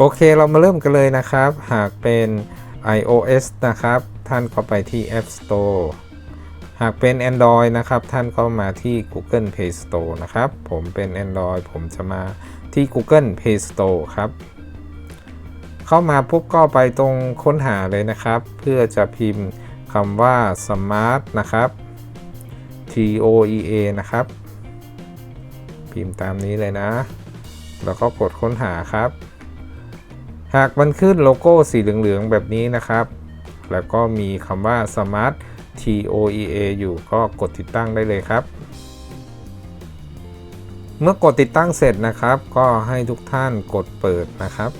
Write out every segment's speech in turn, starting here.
โอเคเรามาเริ่มกันเลยนะครับ หากเป็น iOS นะครับ ท่านก็ไปที่ App Store หากเป็น Android นะครับ ท่านก็มาที่ Google Play Store นะครับ ผมเป็น Android ผมจะมาที่ Google Play Store ครับ เข้ามาปุ๊บก็ไปตรงค้นหาเลยนะครับ เพื่อจะพิมพ์คำว่า Smart นะครับ T O E A นะครับ พิมพ์ตามนี้เลยนะ แล้วก็กดค้นหาครับ หากมันขึ้นโลโก้สีเหลืองๆแบบนี้นะครับ แล้วก็มีคำว่า Smart TOEA อยู่ก็กดติดตั้งได้เลยครับ เมื่อกดติดตั้งเสร็จนะครับ ก็ให้ทุกท่านกดเปิดนะครับ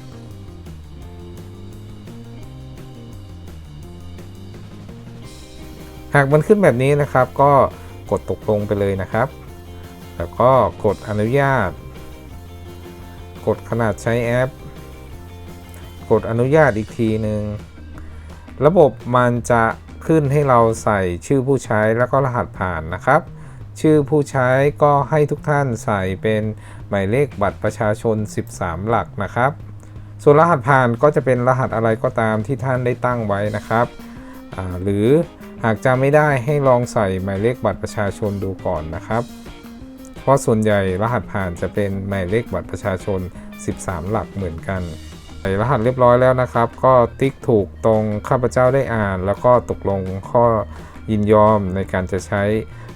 หากมันขึ้นแบบนี้นะครับก็กดตกลงไปเลยนะครับ แล้วก็กดอนุญาต กดขนาดใช้แอป กดอนุญาตอีกทีหนึ่งระบบมันจะขึ้นให้เราใส่ชื่อผู้ใช้แล้วก็รหัสผ่านนะครับ ชื่อผู้ใช้ก็ให้ทุกท่านใส่เป็นหมายเลขบัตรประชาชน 13 หลักนะครับ ส่วนรหัสผ่านก็จะเป็นรหัสอะไรก็ตามที่ท่านได้ตั้งไว้นะครับหรือหากจำไม่ได้ให้ลองใส่หมายเลขบัตรประชาชนดูก่อนนะครับ เพราะส่วนใหญ่รหัสผ่านจะเป็นหมายเลขบัตรประชาชน 13 หลักเหมือนกัน ใส่รหัสเรียบร้อยแล้วนะครับ ก็ติ๊กถูกตรงข้าพเจ้าได้อ่าน แล้วก็ตกลงข้อยินยอมในการจะใช้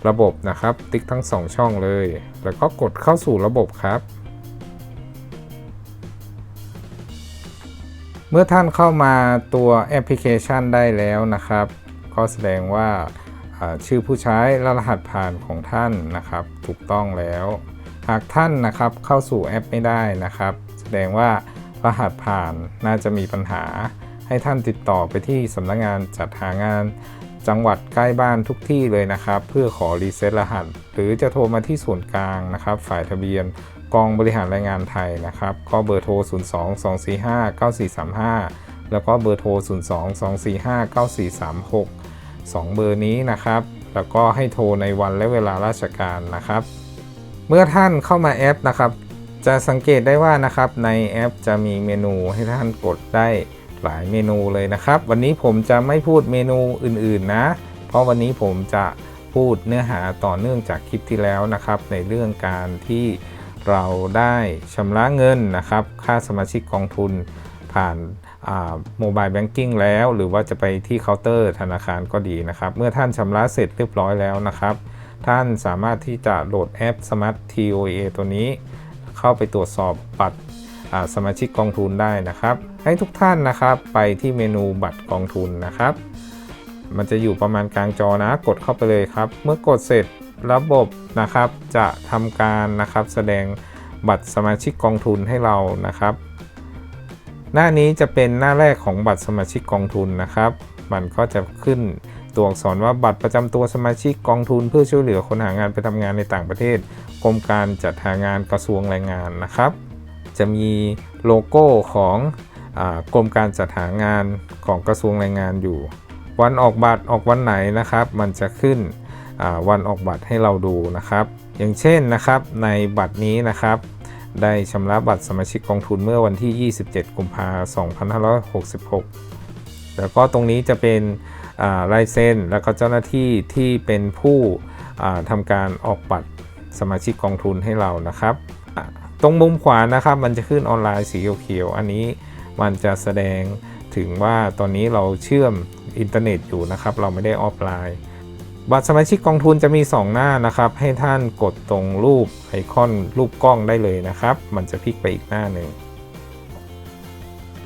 ระบบนะครับ ติ๊กทั้ง 2 ช่องเลย แล้วก็กดเข้าสู่ระบบครับ เมื่อท่านเข้ามาตัวแอปพลิเคชันได้แล้วนะครับ ก็แสดงว่าอ่าชื่อผู้ใช้และรหัสผ่านของท่านนะครับ ถูกต้องแล้ว หากท่านนะครับเข้าสู่แอปไม่ได้นะครับ แสดงว่า รหัสผ่านน่าจะมีปัญหา ให้ท่านติดต่อไปที่สำนักงานจัดหางาน จังหวัดใกล้บ้านทุกที่เลยนะครับ เพื่อขอรีเซ็ตรหัส หรือจะโทรมาที่ส่วนกลางนะครับ ฝ่ายทะเบียนกองบริหารแรงงานไทยนะครับ ก็เบอร์โทร 02 245 9435 แล้วก็เบอร์โทร 02 245 9436 2 เบอร์นี้นะครับ แล้วก็ให้โทรในวันและเวลาราชการนะครับ เมื่อท่านเข้ามาแอปนะครับ จะสังเกตได้ว่านะครับในแอปจะมีเมนูให้ท่านกดได้หลายเมนูเลยนะครับ วันนี้ผมจะไม่พูดเมนูอื่นๆนะ เพราะวันนี้ผมจะพูดเนื้อหาต่อเนื่องจากคลิปที่แล้วนะครับ ในเรื่องการที่เราได้ชำระเงินนะครับ ค่าสมาชิกกองทุนผ่านโมบายแบงกิ้งแล้ว หรือว่าจะไปที่เคาน์เตอร์ธนาคารก็ดีนะครับ เมื่อท่านชำระเสร็จเรียบร้อยแล้วนะครับ ท่านสามารถที่จะโหลดแอป Smart TOA ตัวนี้ เข้าไปตรวจสอบบัตรสมาชิกกองทุนได้นะครับ ให้ทุกท่านนะครับไปที่เมนูบัตรกองทุนนะครับ มันจะอยู่ประมาณกลางจอนะกดเข้าไปเลยครับ เมื่อกดเสร็จระบบนะครับจะทำการนะครับแสดงบัตรสมาชิกกองทุนให้เรานะครับ หน้านี้จะเป็นหน้าแรกของบัตรสมาชิกกองทุนนะครับ มันก็จะขึ้น ตัวอักษรว่าบัตรประจำตัวสมาชิกกองทุนเพื่อช่วยเหลือคนหางานไปทำงานในต่างประเทศกรมการจัดหางานกระทรวงแรงงานนะครับ จะมีโลโก้ของอกรมการจัดหางานของกระทรวงแรงงานอยู่ วันออกบัตรออกวันไหนนะครับ มันจะขึ้นวันออกบัตรให้เราดูนะครับ อย่างเช่นนะครับในบัตรนี้นะครับ ได้ชำระบัตรสมาชิกกองทุนเมื่อวันที่ 27 กุมภาพันธ์ 2566 แล้วก็ตรงนี้จะเป็น ลายเซ็นแล้วก็เจ้าหน้าที่ที่เป็นผู้ทำการออกบัตรสมาชิกกองทุนให้เรานะครับ ตรงมุมขวานะครับมันจะขึ้นออนไลน์สีเขียวอันนี้มันจะแสดงถึงว่าตอนนี้เราเชื่อมอินเทอร์เน็ตอยู่นะครับ เราไม่ได้ออฟไลน์ บัตรสมาชิกกองทุนจะมี 2 หน้านะครับ ให้ท่านกดตรงรูปไอคอนรูปกล้องได้เลยนะครับ มันจะพลิกไปอีกหน้าหนึ่ง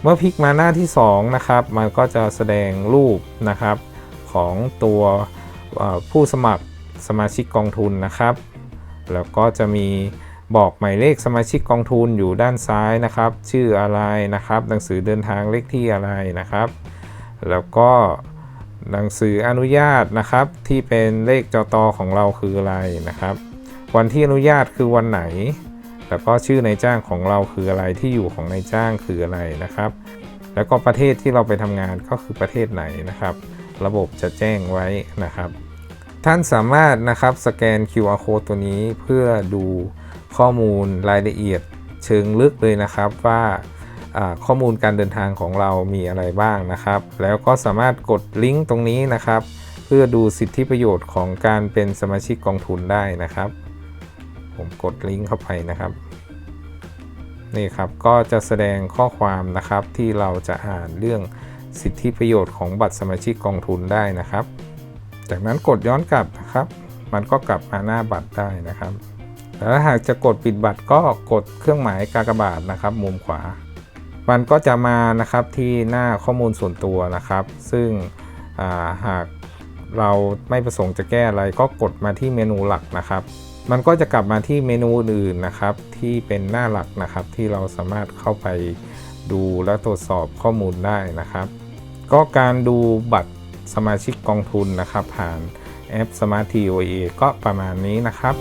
เมื่อพลิกมาหน้าที่ 2 นะครับ มันก็จะแสดงรูปนะครับ ของตัวผู้สมัครสมาชิกกองทุนนะครับ แล้วก็จะมีบอกหมายเลขสมาชิกกองทุนอยู่ด้านซ้ายนะครับ ชื่ออะไรนะครับ หนังสือเดินทางเลขที่อะไรนะครับ แล้วก็หนังสืออนุญาตนะครับ ที่เป็นเลขจตของเราคืออะไรนะครับ วันที่อนุญาตคือวันไหน แล้วก็ชื่อนายจ้างของเราคืออะไรที่อยู่ของนายจ้างคืออะไรนะครับ แล้วก็ประเทศที่เราไปทำงานก็คือประเทศไหนนะครับ ระบบจะแจ้งไว้นะครับ ท่านสามารถนะครับสแกน QR code ตัวนี้เพื่อดูข้อมูลรายละเอียดเชิงลึกเลยนะครับว่าข้อมูลการเดินทางของเรามีอะไรบ้างนะครับ แล้วก็สามารถกดลิงก์ตรงนี้นะครับ เพื่อดูสิทธิประโยชน์ของการเป็นสมาชิกกองทุนได้นะครับ ผมกดลิงก์เข้าไปนะครับนี่ครับก็จะแสดงข้อความนะครับที่เราจะอ่านเรื่อง สิทธิประโยชน์ของบัตรสมาชิกกองทุนได้นะครับ จากนั้นกดย้อนกลับนะครับ มันก็กลับมาหน้าบัตรได้นะครับแล้วถ้าหากจะกดปิดบัตรก็กดเครื่องหมายกากบาทนะครับ มุมขวา มันก็จะมานะครับที่หน้าข้อมูลส่วนตัวนะครับ ซึ่งาหากเราไม่ประสงค์จะแก้อะไรก็กดมาที่เมนูหลักนะครับ มันก็จะกลับมาที่เมนูอื่นนะครับ ที่เป็นหน้าหลักนะครับที่เราสามารถเข้าไปดูและตรวจสอบข้อมูลได้นะครับ ก็การดูบัตรสมาชิกกองทุนนะครับ ผ่านแอป Smart TOA ก็ประมาณนี้นะครับ